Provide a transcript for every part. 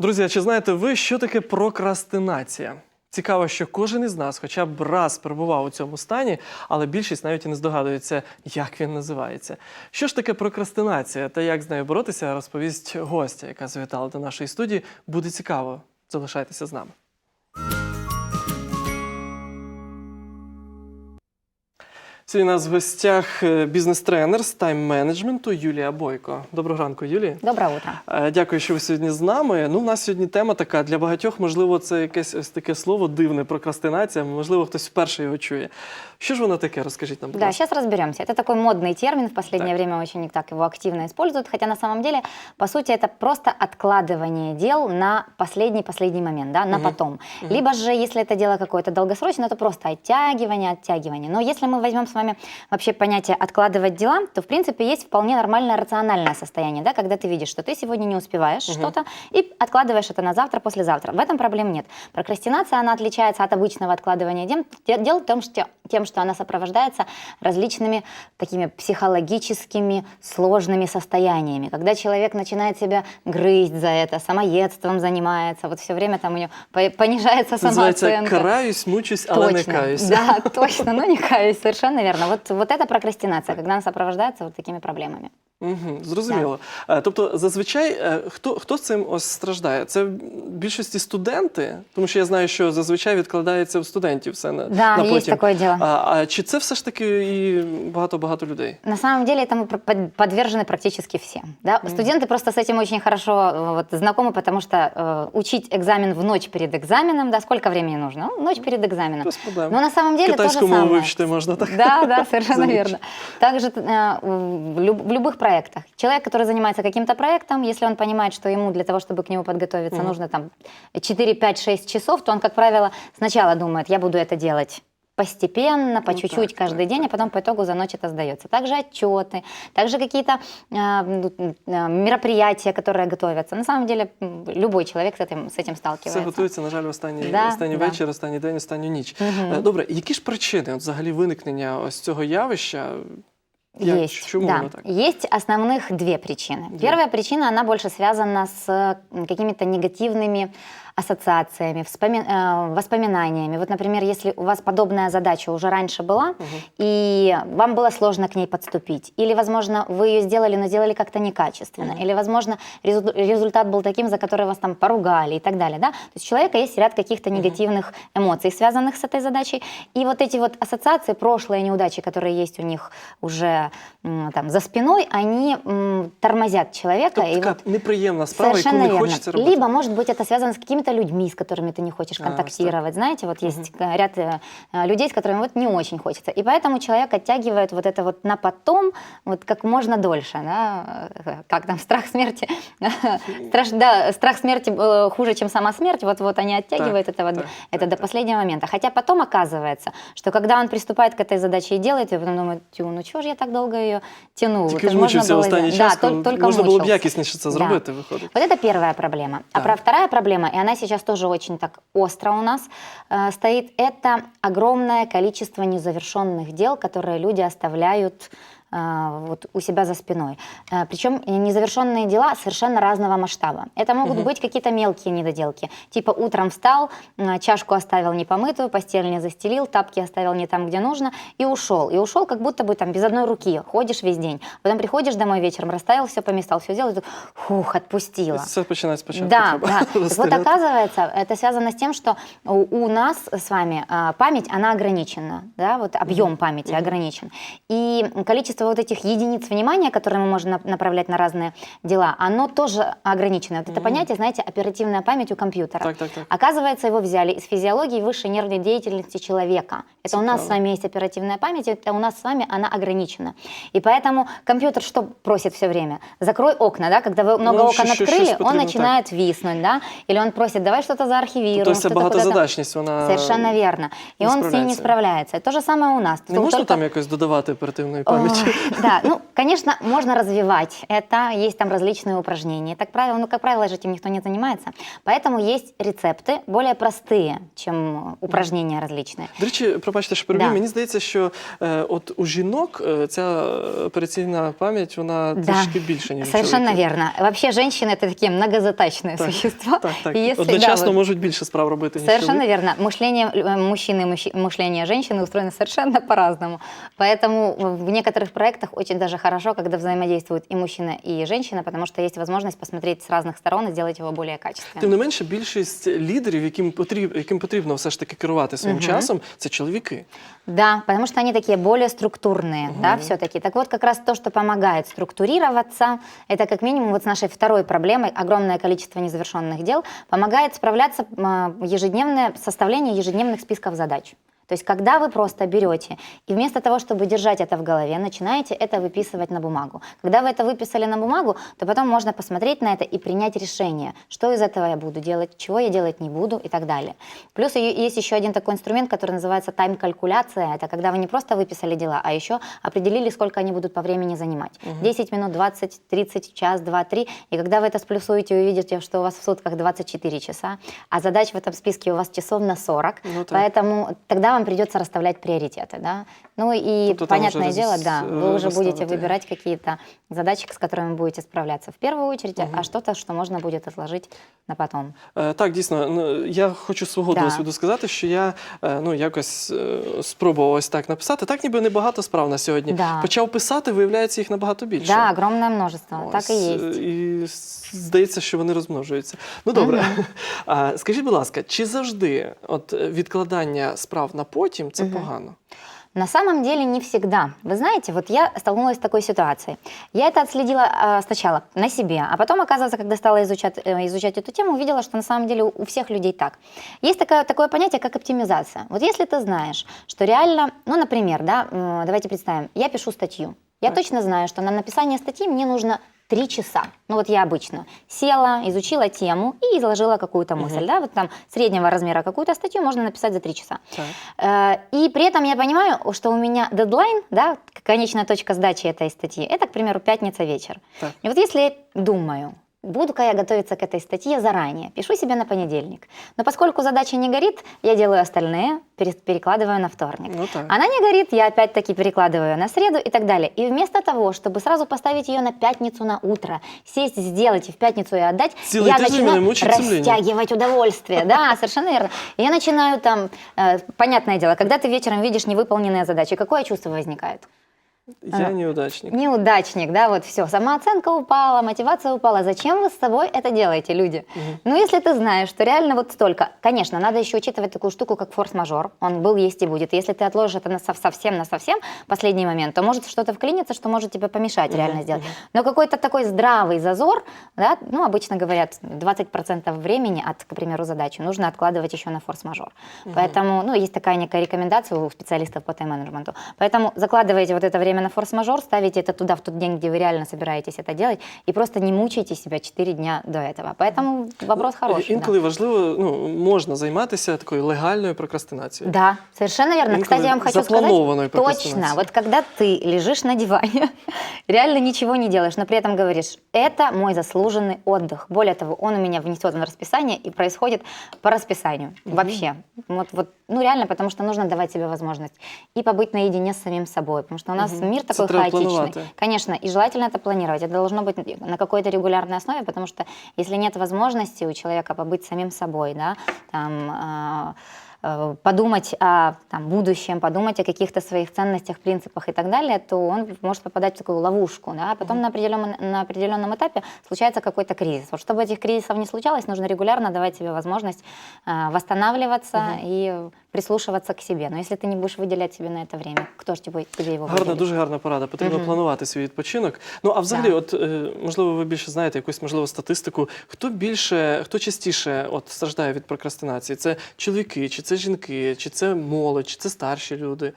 Друзі, чи знаєте ви, що таке прокрастинація? Цікаво, що кожен із нас хоча б раз перебував у цьому стані, але більшість навіть і не здогадується, як він називається. Що ж таке прокрастинація та як з нею боротися, розповість гостя, яка завітала до нашої студії. Буде цікаво. Залишайтеся з нами. Сьогодні у нас в гостях е, бізнес-тренер з тайм-менеджменту Юлія Бойко. Доброго ранку, Юлія. Доброе утро. Е, Дякую, що ви сьогодні з нами. Ну, у нас сьогодні тема така для багатьох, можливо, це якесь ось таке слово дивне прокрастинація. Можливо, хтось вперше його чує. Що ж воно таке? Розкажіть нам, будь Да, ласка. сейчас разберемся. Это такой модный термин, в последнее Так. время очень так его активно используют, хотя на самом деле, по сути, это просто откладывание дел на последний-последний момент, да, на Мгм. потом. Либо же, если это дело какое-то долгосрочное, то просто оттягивание, оттягивание. Но если мы возьмем с вами вообще понятие откладывать дела, то, в принципе, есть вполне нормальное рациональное состояние, да, когда ты видишь, что ты сегодня не успеваешь Мгм. что-то и откладываешь это на завтра, послезавтра. В этом проблем нет. Прокрастинация, она отличается от обычного откладывания дел, де- дел тем, что, тем, что она сопровождается различными такими психологическими сложными состояниями. Когда человек начинает себя грызть за это, самоедством занимается, вот все время там у него по- понижается самооценка. караюсь, мучусь, але не каюсь. Да, точно, ну не каюсь, совершенно верно. Вот, вот это прокрастинация, когда она сопровождается вот такими проблемами. Угу, зрозуміло. Е, Тобто, зазвичай е, хто, хто цим ось страждає? Це в більшості студенти, тому що я знаю, що зазвичай відкладається у студентів все на, Да, на есть потім. такое дело. А, а чи це все ж таки і багато-багато людей? На самом деле этому пр- под- подвержены практически все. Да? Студенты просто с этим очень хорошо э, вот, знакомы, потому что э, учить экзамен в ночь перед экзаменом, да, сколько времени нужно? Ну, ночь перед экзаменом. Без проблем. Но на самом деле то же Китайську мову самое. вивчити можна так? Да, да, совершенно За ніч. верно. Также э, в люб- в любых проектах. Человек, который занимается каким-то проектом, если он понимает, что ему для того, чтобы к нему подготовиться, Мгм. нужно там 4, 5, 6 часов, то он, как правило, сначала думает, я буду это делать постепенно, по Ну чуть-чуть так, каждый так, день, так. а потом по итогу за ночь это сдается. Также отчеты, также какие-то э, ну, э, мероприятия, которые готовятся. На самом деле м, любой человек с этим, с этим Все сталкивается. готується, на жаль, в останній, Да, останній да. вечір, останній день, останню ніч. Мгм. Е, Добре, які ж причини от, взагалі виникнення ось цього явища? Есть, чому да. так? Есть основных две причины. Первая причина, она больше связана с какими-то негативными ассоциациями, вспоми- э, воспоминаниями. Вот, например, если у вас подобная задача уже раньше была, Мгм. и вам было сложно к ней подступить, или, возможно, вы ее сделали, но сделали как-то некачественно, Мгм. или, возможно, резу- результат был таким, за который вас там поругали и так далее, да? То есть у человека есть ряд каких-то негативных эмоций, связанных с этой задачей, и вот эти вот ассоциации, прошлые неудачи, которые есть у них уже там за спиной, они м, тормозят человека. Тобто и вот неприємна справа, яку не хочеться робити. Либо, может быть, это связано с какими-то людьми, с которыми ты не хочешь А, контактировать. Знаете, вот есть э, ряд э, э, людей, с которыми вот не очень хочется. И поэтому человек оттягивает вот это вот на потом, вот как можно дольше. Да? Э, Как там, страх смерти. Страш- да, страх смерти э, хуже, чем сама смерть. Вот-вот они оттягивают Так, это, вот- так, это так, до так. последнего момента. Хотя потом оказывается, что когда он приступает к этой задаче и делает, ее, потом думает, тю, ну чего же я так долго ее тянул? Тільки Это ж можно мучився было останній сделать». час, Да, коли тол- только можна було б мучился. якісніше це Да. зробити, виходить. Вот это первая проблема. А Так. про вторая проблема, и она сейчас тоже очень так остро у нас э, стоит, это огромное количество незавершенных дел, которые люди оставляют вот у себя за спиной. Э, Причем незавершенные дела совершенно разного масштаба. Это могут Мгм. быть какие-то мелкие недоделки. Типа утром встал, чашку оставил непомытую, постель не застелил, тапки оставил не там, где нужно, и ушел. И ушел как будто бы там без одной руки. Ходишь весь день. Потом приходишь домой вечером, расставил все по местам, все сделал, и фух, отпустила. Це починає спочатку. Да, да. Вот оказывается, это связано с тем, что у, у нас с вами а, память, она ограничена, да, вот объем памяти Мгм. ограничен. И количество вот этих единиц внимания, которые мы можем нап- направлять на разные дела, оно тоже ограничено. Вот это Мгм. понятие, знаете, оперативная память у компьютера. Так, так, так. Оказывается, его взяли из физиологии высшей нервной деятельности человека. Это у нас Цікаво. с вами есть оперативная память, это у нас с вами она ограничена. И поэтому компьютер что просит все время? Закрой окна, да, когда вы много Ну, окон щось- щось открыли, потрібно, он так. начинает виснуть, да, или он просит, давай что-то заархивируем. Тобто це что-то куда-то. багатозадачність, вона Совершенно верно. И не он с ней не справляется. справляется. И то же самое у нас. не Только- можна там якось додавати оперативної пам'яті. да, ну, конечно, можно развивать это, есть там различные упражнения. Так правило, ну, как правило же этим никто не занимается. Поэтому есть рецепты более простые, чем упражнения различные. До речі, пробачте, що переб'ю. Да. Мені здається, що е, от у жінок е, ця операційна пам'ять вона Да. трішки більша, ніж у Совершенно чоловіків. верно. Вообще женщины это такие многозадачные Так, существа. Так, так. И если, да, Одночасно вот- можуть більше справ робити, ніж Совершенно чоловік. верно. Мышление э, мужчины и мужчи- мышление женщины устроено совершенно по-разному. Поэтому в некоторых проектах очень даже хорошо, когда взаимодействуют и мужчина, и женщина, потому что есть возможность посмотреть с разных сторон и сделать его более качественным. Тим не менше, більшість лідерів, яким потрібно, яким потрібно все ж таки керувати своїм часом, це чоловіки. Да, потому что они такие более структурные, да, все-таки. Так вот, как раз то, что помогает структурироваться, это как минимум вот с нашей второй проблемой, огромное количество незавершенных дел, помогает справляться м, ежедневное составление ежедневных списков задач. То есть, когда вы просто берете и вместо того, чтобы держать это в голове, начинаете это выписывать на бумагу. Когда вы это выписали на бумагу, то потом можно посмотреть на это и принять решение, что из этого я буду делать, чего я делать не буду и так далее. Плюс есть еще один такой инструмент, который называется тайм-калькуляция. Это когда вы не просто выписали дела, а еще определили, сколько они будут по времени занимать. 10 минут, 20, 30, час, 2, 3. И когда вы это сплюсуете, вы увидите, что у вас в сутках 24 часа, а задач в этом списке у вас часов на 40. Ну так. Поэтому тогда вам придется расставлять приоритеты. Да? Ну и Тобто там понятное уже дело, раз- да, вы э, уже будете расставити. выбирать какие-то задачи, с которыми будете справляться в первую очередь, а что-то, что можно будет отложить на потом. Е, Так, дійсно, ну, я хочу з свого Да. досвіду сказати, що я е, ну, якось е, спробував ось так написати. Так ніби небагато справ на сьогодні. Да. Почав писати, виявляється, їх набагато більше. Да, огромное множество, так и Ось, есть. е, І с- здається, що вони розмножуються. Ну добре. А, скажіть, будь ласка, чи завжди от е, відкладання справ на потім це погано? На самом деле не всегда. Вы знаете, вот я столкнулась с такой ситуацией. Я это отследила а, сначала на себе, а потом, оказывается, когда стала изучать, э, изучать эту тему, увидела, что на самом деле у, всех людей так. Есть такое, такое понятие, как оптимизация. Вот если ты знаешь, что реально, ну, например, да, давайте представим, я пишу статью. Я точно знаю, что на написание статьи мне нужно три часа. Ну вот я обычно села, изучила тему и изложила какую-то мысль, да, вот там среднего размера какую-то статью можно написать за три часа. Так. Э, И при этом я понимаю, что у меня дедлайн, да, конечная точка сдачи этой статьи, это, к примеру, пятница вечер. Так. И вот если я думаю, буду-ка я готовиться к этой статье заранее, пишу себе на понедельник. Но поскольку задача не горит, я делаю остальные, пере- перекладываю на вторник. Ну так. Она не горит, я опять-таки перекладываю на среду и так далее. И вместо того, чтобы сразу поставить ее на пятницу на утро, сесть, сделать и в пятницу и отдать, Целый я начинаю растягивать удовольствие. Да, совершенно верно. Я начинаю там, э, понятное дело, когда ты вечером видишь невыполненные задачи, какое чувство возникает? Я А. неудачник. Неудачник, да, вот все, самооценка упала, мотивация упала. Зачем вы с собой это делаете, люди? Ну, если ты знаешь, что реально вот столько, конечно, надо еще учитывать такую штуку, как форс-мажор. Он был, есть и будет. Если ты отложишь это на сов- совсем, на совсем последний момент, то может что-то вклиниться, что может тебе помешать реально сделать. Но какой-то такой здравый зазор, да, ну, обычно говорят, 20% времени от, к примеру, задачи нужно откладывать еще на форс-мажор. Поэтому, ну, есть такая некая рекомендация у специалистов по тайм-менеджменту. Поэтому закладываете вот это время на форс-мажор, ставите это туда в тот день, где вы реально собираетесь это делать, и просто не мучайте себя 4 дня до этого. Поэтому вопрос хороший. да. Інколи важливо, ну, можна займатися такою легальною прокрастинацією. Да, совершенно верно. Иногда Кстати, я вам хочу запланованной сказать, точно, прокрастинации. вот когда ты лежишь на диване, реально ничего не делаешь, но при этом говоришь, это мой заслуженный отдых. Более того, он у меня внесен в расписание и происходит по расписанию. Вообще. Вот, вот, ну реально, потому что нужно давать себе возможность и побыть наедине с самим собой, потому что у нас мир такой треба хаотичный. планувати. Конечно, и желательно это планировать. Это должно быть на какой-то регулярной основе, потому что если нет возможности у человека побыть самим собой, да, там, э, подумать о там, будущем, подумать о каких-то своих ценностях, принципах и так далее, то он может попадать в такую ловушку. Да? А потом на, определенном, на определенном этапе случается какой-то кризис. Вот чтобы этих кризисов не случалось, нужно регулярно давать себе возможность э, восстанавливаться и прислушиваться к себе. Но если ты не будешь выделять себе на это время, кто же тебе, тебе его Гарна, выделит? дуже гарна порада. Потрібно планувати свій відпочинок. Ну а взагалі, Да. от е, можливо, ви більше знаєте якусь можливо статистику. Хто більше, хто частіше от страждає від прокрастинації? Це чоловіки, чи це жінки, чи це молодь, чи це старші люди?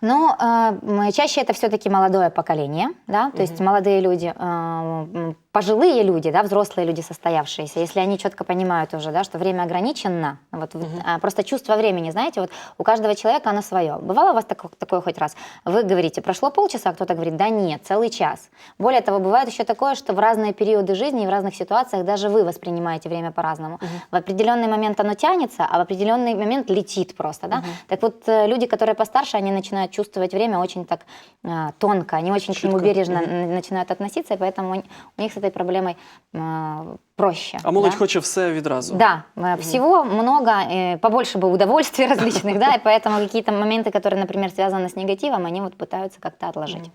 Но э, чаще это все-таки молодое поколение, да, то есть молодые люди, э, пожилые люди, да, взрослые люди состоявшиеся, если они четко понимают уже, да, что время ограничено, вот, а, просто чувство времени, знаете, вот у каждого человека оно свое. Бывало у вас тако- такое хоть раз? Вы говорите, прошло полчаса, а кто-то говорит, да нет, целый час. Более того, бывает еще такое, что в разные периоды жизни и в разных ситуациях даже вы воспринимаете время по-разному. В определенный момент оно тянется, а в определенный момент летит просто, да. Так вот, э, люди, которые постарше, они начинают чувствовать время очень так э, тонко, они очень к нему бережно н- начинают относиться, и поэтому у у них с этой проблемой э, проще. А молодь да. хоче все відразу. Да, э, всего много, э, побольше бы удовольствий различных, да, и поэтому какие-то моменты, которые, например, связаны с негативом, они вот пытаются как-то отложить.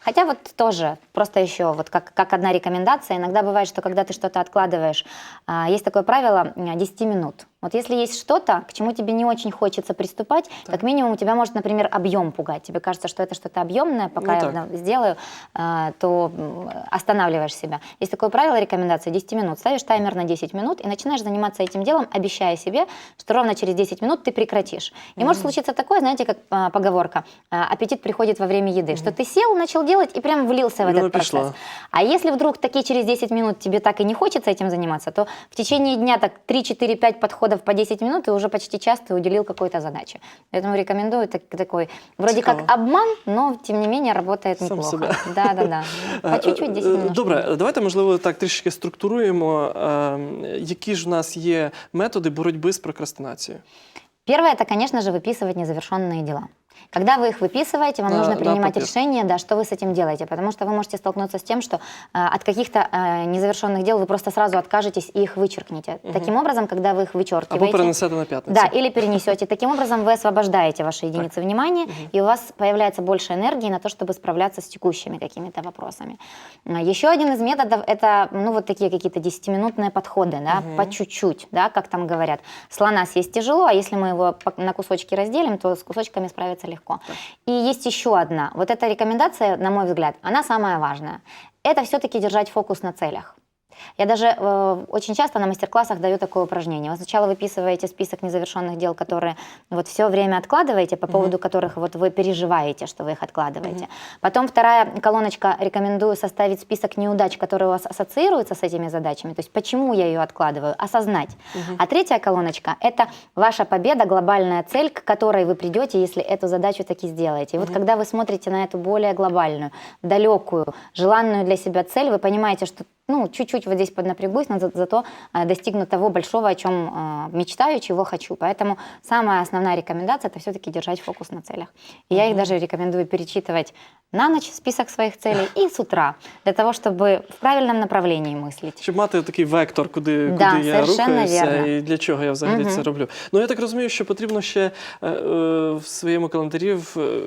Хотя вот тоже, просто еще вот как, как одна рекомендация, иногда бывает, что когда ты что-то откладываешь, а, есть такое правило э, 10 минут. Вот если есть что-то, к чему тебе не очень хочется приступать, как минимум у тебя может, например, объем пугать. Тебе кажется, что это что-то объемное, пока Ну я так. сделаю, то останавливаешь себя. Есть такое правило, рекомендация 10 минут Ставишь таймер на 10 минут и начинаешь заниматься этим делом, обещая себе, что ровно через 10 минут ты прекратишь. И может случиться такое, знаете, как а, поговорка, а, аппетит приходит во время еды, что ты сел, начал делать и прям влился в И этот оно процесс. пришло. А если вдруг таки через 10 минут тебе так и не хочется этим заниматься, то в течение дня так 3-4-5 подходов по 10 минут и уже почти час ты уделил какой-то задаче. Поэтому рекомендую так- такой, вроде Цікаво. как обман, но тем не менее работает Сам неплохо. себе. Да, да, да. По чуть-чуть 10 Е, е, минут. Добре, давайте, можливо, так трішки структуруємо, е, які ж у нас є методи боротьби з прокрастинацією. Первое, это, конечно же, выписывать незавершенные дела. Когда вы их выписываете, вам На- нужно принимать папир. решение, да, что вы с этим делаете, потому что вы можете столкнуться с тем, что э, от каких-то э, незавершенных дел вы просто сразу откажетесь и их вычеркнете. Таким образом, когда вы их вычеркиваете... Або перенесете на п'ятницю. Да, или перенесете. Таким образом, вы освобождаете ваши единицы внимания, и у вас появляется больше энергии на то, чтобы справляться с текущими какими-то вопросами. А, Еще один из методов – это, ну, вот такие какие-то 10-минутные подходы, да, по чуть-чуть, да, как там говорят. Слона съесть тяжело, а если мы его на кусочки разделим, то с кусочками справиться легко. И есть еще одна. Вот эта рекомендация, на мой взгляд, она самая важная. Это все-таки держать фокус на целях. Я даже э, очень часто на мастер-классах даю такое упражнение. Вы сначала выписываете список незавершенных дел, которые вот все время откладываете, по поводу которых вот вы переживаете, что вы их откладываете. Потом вторая колоночка рекомендую составить список неудач, которые у вас ассоциируются с этими задачами. То есть почему я ее откладываю, осознать. А третья колоночка это ваша победа, глобальная цель, к которой вы придете, если эту задачу таки сделаете. И вот когда вы смотрите на эту более глобальную, далекую, желанную для себя цель, вы понимаете, что ну, чуть-чуть вот здесь поднапрягусь, но за- зато э, достигну того большого, о чем э, мечтаю, чего хочу. Поэтому самая основная рекомендация – это все-таки держать фокус на целях. И я их даже рекомендую перечитывать на ночь список своих целей и с утра, для того, чтобы в правильном направлении мыслить. Щоб мати такий вектор, куди, Да, куди я совершенно рухаюся вірно. і для чого я взагалі Мгм. це роблю. Ну я так розумію, що потрібно ще е, е, в своєму календарі в, е,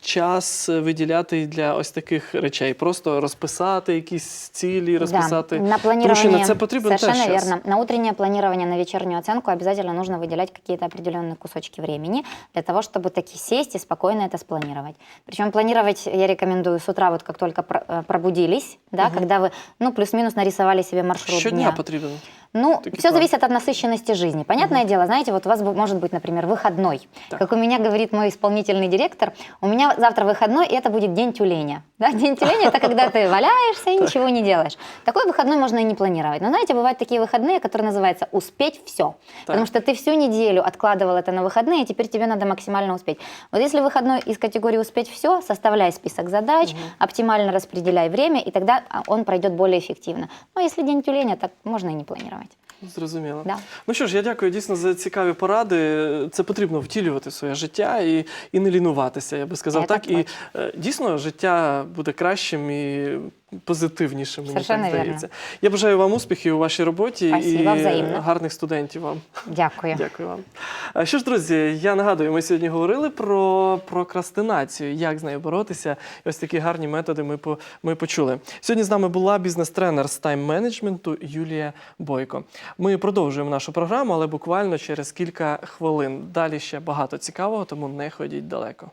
час виділяти для ось таких речей. Просто розписати якісь цілі, розписати. Да, на планирование. Це потрібен Совершенно час. верно. На утреннее планирование, на вечернюю оценку обязательно нужно выделять какие-то определенные кусочки времени для того, чтобы таки сесть и спокойно это спланировать. Причем планировать я рекомендую с утра, вот как только э, пробудились, да, когда вы, ну, плюс-минус нарисовали себе маршрут Щодня дня. потрібен. Ну, Таки все план. зависит от насыщенности жизни. Понятное дело, знаете, вот у вас может быть, например, выходной. Так. Как у меня говорит мой исполнительный директор, у меня завтра выходной, и это будет день тюленя. Да? День тюленя – это когда ты валяешься и ничего не делаешь. Такой выходной можно и не планировать. Но знаете, бывают такие выходные, которые называются «успеть все». Потому что ты всю неделю откладывал это на выходные, и теперь тебе надо максимально успеть. Вот если выходной из категории «успеть все», составляй список задач, оптимально распределяй время, и тогда а, он пройдет более эффективно. Но если день тюленя, так можно и не планировать. Зрозуміло. Да. Ну що ж, я дякую дійсно за цікаві поради. Це потрібно втілювати в своє життя і, і не лінуватися, я би сказав я так. так І е, дійсно життя буде кращим і позитивнішим. Мені так Совершенно вірно. здається. Я бажаю вам успіхів у вашій роботі Спасибо, і взаємно. гарних студентів вам. Дякую. Дякую вам. А Що ж, друзі, я нагадую, ми сьогодні говорили про прокрастинацію, як з нею боротися. І ось такі гарні методи ми, по, ми почули. Сьогодні з нами була бізнес-тренер з тайм-менеджменту Юлія Бойко. Ми продовжуємо нашу програму, але буквально через кілька хвилин. Далі ще багато цікавого, тому не ходіть далеко.